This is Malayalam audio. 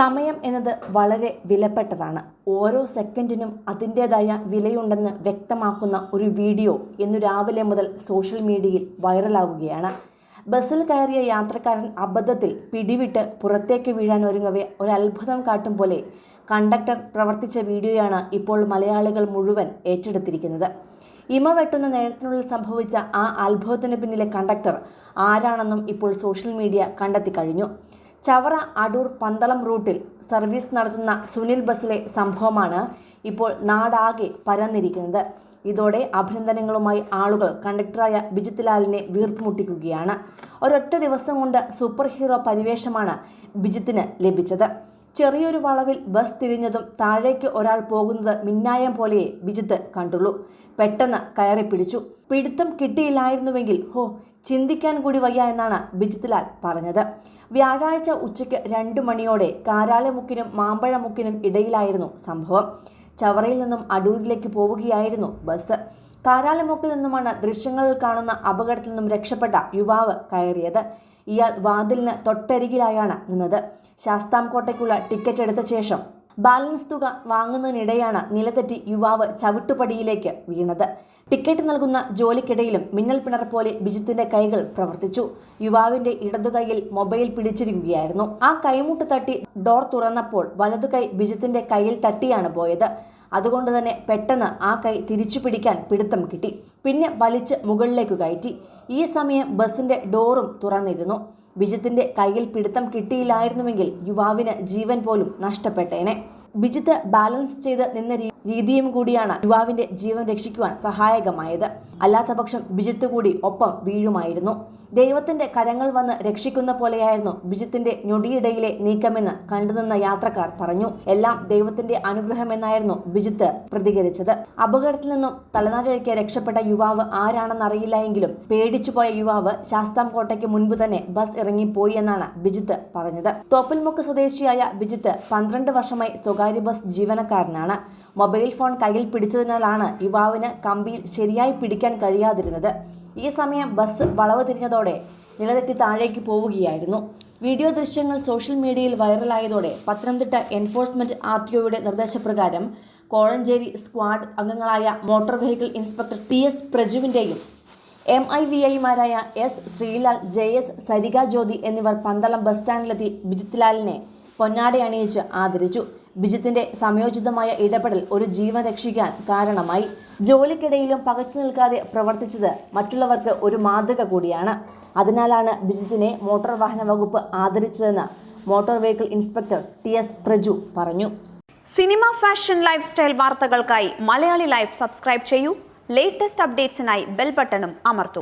സമയം എന്നത് വളരെ വിലപ്പെട്ടതാണ്. ഓരോ സെക്കൻഡിനും അതിന്റേതായ വിലയുണ്ടെന്ന് വ്യക്തമാക്കുന്ന ഒരു വീഡിയോ ഇന്നു രാവിലെ മുതൽ സോഷ്യൽ മീഡിയയിൽ വൈറലാവുകയാണ്. ബസ്സിൽ കയറിയ യാത്രക്കാരൻ അബദ്ധത്തിൽ പിടിവിട്ട് പുറത്തേക്ക് വീഴാൻ ഒരുങ്ങവേ ഒരു കാട്ടും പോലെ കണ്ടക്ടർ പ്രവർത്തിച്ച വീഡിയോയാണ് ഇപ്പോൾ മലയാളികൾ മുഴുവൻ ഏറ്റെടുത്തിരിക്കുന്നത്. ഇമ വെട്ടുന്ന നേരത്തിനുള്ളിൽ സംഭവിച്ച ആ അത്ഭുതത്തിന് പിന്നിലെ കണ്ടക്ടർ ആരാണെന്നും ഇപ്പോൾ സോഷ്യൽ മീഡിയ കണ്ടെത്തി കഴിഞ്ഞു. ചവറ അടൂർ പന്തളം റൂട്ടിൽ സർവീസ് നടത്തുന്ന സുനിൽ ബസ്സിലെ സംഭവമാണ് ഇപ്പോൾ നാടാകെ പരന്നിരിക്കുന്നത്. ഇതോടെ അഭിനന്ദനങ്ങളുമായി ആളുകൾ കണ്ടക്ടറായ ബിജിത് ലാലിനെ വീർപ്പുമുട്ടിക്കുകയാണ്. ഒരൊറ്റ ദിവസം കൊണ്ട് സൂപ്പർ ഹീറോ പരിവേഷമാണ് ബിജിത്തിന് ലഭിച്ചത്. ചെറിയൊരു വളവിൽ ബസ് തിരിഞ്ഞതും താഴേക്ക് ഒരാൾ പോകുന്നത് മിന്നായം പോലെ ബിജിത്ത് കണ്ടുള്ളൂ. പെട്ടെന്ന് കയറി പിടിച്ചു. പിടുത്തം കിട്ടിയില്ലായിരുന്നുവെങ്കിൽ ഹോ ചിന്തിക്കാൻ കൂടി വയ്യ എന്നാണ് ബിജിത് ലാൽ പറഞ്ഞത്. വ്യാഴാഴ്ച ഉച്ചയ്ക്ക് രണ്ട് മണിയോടെ കാരാളിമുക്കിനും മാമ്പഴമുക്കിനും ഇടയിലായിരുന്നു സംഭവം. ചവറയിൽ നിന്നും അടൂരിലേക്ക് പോവുകയായിരുന്നു ബസ്. കാരാളിമുക്കിൽ നിന്നുമാണ് ദൃശ്യങ്ങളിൽ കാണുന്ന അപകടത്തിൽ നിന്നും രക്ഷപ്പെട്ട യുവാവ് കയറിയത്. ഇയാൾ വാതിലിന് തൊട്ടരികിലായാണ് നിന്നത്. ശാസ്താംകോട്ടയ്ക്കുള്ള ടിക്കറ്റ് എടുത്ത ശേഷം ബാലൻസ് തുക വാങ്ങുന്നതിനിടെയാണ് നിലതെറ്റി യുവാവ് ചവിട്ടുപടിയിലേക്ക് വീണത്. ടിക്കറ്റ് നൽകുന്ന ജോലിക്കിടയിലും മിന്നൽ പിണർ പോലെ ബിജിത്തിന്റെ കൈകൾ പ്രവർത്തിച്ചു. യുവാവിന്റെ ഇടതുകൈയിൽ മൊബൈൽ പിടിച്ചിരിക്കുകയായിരുന്നു. ആ കൈമുട്ട് തട്ടി ഡോർ തുറന്നപ്പോൾ വലതുകൈ ബിജിത്തിന്റെ കയ്യിൽ തട്ടിയാണ് പോയത്. അതുകൊണ്ട് തന്നെ പെട്ടെന്ന് ആ കൈ തിരിച്ചു പിടിക്കാൻ പിടുത്തം കിട്ടി. പിന്നെ വലിച്ച് മുകളിലേക്ക് കയറ്റി. ഈ സമയം ബസിന്റെ ഡോറും തുറന്നിരുന്നു. ബിജിത്തിന്റെ കയ്യിൽ പിടുത്തം കിട്ടിയില്ലായിരുന്നുവെങ്കിൽ യുവാവിന് ജീവൻ പോലും നഷ്ടപ്പെട്ടേനെ. ബിജിത്ത് ബാലൻസ് ചെയ്ത് നിന്ന രീതിയും കൂടിയാണ് യുവാവിന്റെ ജീവൻ രക്ഷിക്കുവാൻ സഹായകമായത്. അല്ലാത്തപക്ഷം ബിജിത്ത് കൂടി ഒപ്പം വീഴുമായിരുന്നു. ദൈവത്തിന്റെ കരങ്ങൾ വന്ന് രക്ഷിക്കുന്ന പോലെയായിരുന്നു ബിജിത്തിന്റെ ഞൊടിയിടയിലെ നീക്കമെന്ന് കണ്ടുനിന്ന യാത്രക്കാർ പറഞ്ഞു. എല്ലാം ദൈവത്തിന്റെ അനുഗ്രഹമെന്നായിരുന്നു ബിജിത്ത് പ്രതികരിച്ചത്. അപകടത്തിൽ നിന്നും തലനാരിഴയ്ക്ക് രക്ഷപ്പെട്ട യുവാവ് ആരാണെന്നറിയില്ല എങ്കിലും പേടിച്ചുപോയ യുവാവ് ശാസ്താംകോട്ടയ്ക്ക് മുൻപ് തന്നെ ബസ് ഇറങ്ങിപ്പോയി എന്നാണ് ബിജിത്ത് പറഞ്ഞത്. തോപ്പിൽമുക്ക് സ്വദേശിയായ ബിജിത്ത് പന്ത്രണ്ട് വർഷമായി സ്വകാര്യ ബസ് ജീവനക്കാരനാണ്. മൊബൈൽ ഫോൺ കയ്യിൽ പിടിച്ചതിനാലാണ് യുവാവിന് കമ്പിയിൽ ശരിയായി പിടിക്കാൻ കഴിയാതിരുന്നത്. ഈ സമയം ബസ് വളവ് തിരിഞ്ഞതോടെ നിലതെറ്റി താഴേക്ക് പോവുകയായിരുന്നു. വീഡിയോ ദൃശ്യങ്ങൾ സോഷ്യൽ മീഡിയയിൽ വൈറലായതോടെ പത്തനംതിട്ട എൻഫോഴ്സ്മെന്റ് ആർ ടി ഒയുടെ നിർദ്ദേശപ്രകാരം കോഴഞ്ചേരി സ്ക്വാഡ് അംഗങ്ങളായ motor vehicle inspector T S പ്രജുവിന്റെയും M I V ഐമാരായ S Sreelal J S Sarika Jyothi എന്നിവർ പന്തളം ബസ് സ്റ്റാൻഡിലെത്തി ബിജിത്ലാലിനെ പൊന്നാടയണിയിച്ച് ആദരിച്ചു. ബിജിത്തിന്റെ സമയോചിതമായ ഇടപെടൽ ഒരു ജീവൻ രക്ഷിക്കാൻ കാരണമായി. ജോലിക്കിടയിലും പകച്ചു നിൽക്കാതെ പ്രവർത്തിച്ചത് മറ്റുള്ളവർക്ക് ഒരു മാതൃക കൂടിയാണ്. അതിനാലാണ് ബിജിത്തിനെ മോട്ടോർ വാഹന വകുപ്പ് ആദരിച്ചതെന്ന് motor vehicle inspector T S Praju പറഞ്ഞു. സിനിമ ഫാഷൻ ലൈഫ് സ്റ്റൈൽ വാർത്തകൾക്കായി മലയാളി ലൈഫ് സബ്സ്ക്രൈബ് ചെയ്യൂ. ലേറ്റസ്റ്റ് അപ്ഡേറ്റ്സിനായി ബെൽ ബട്ടണും അമർത്തൂ.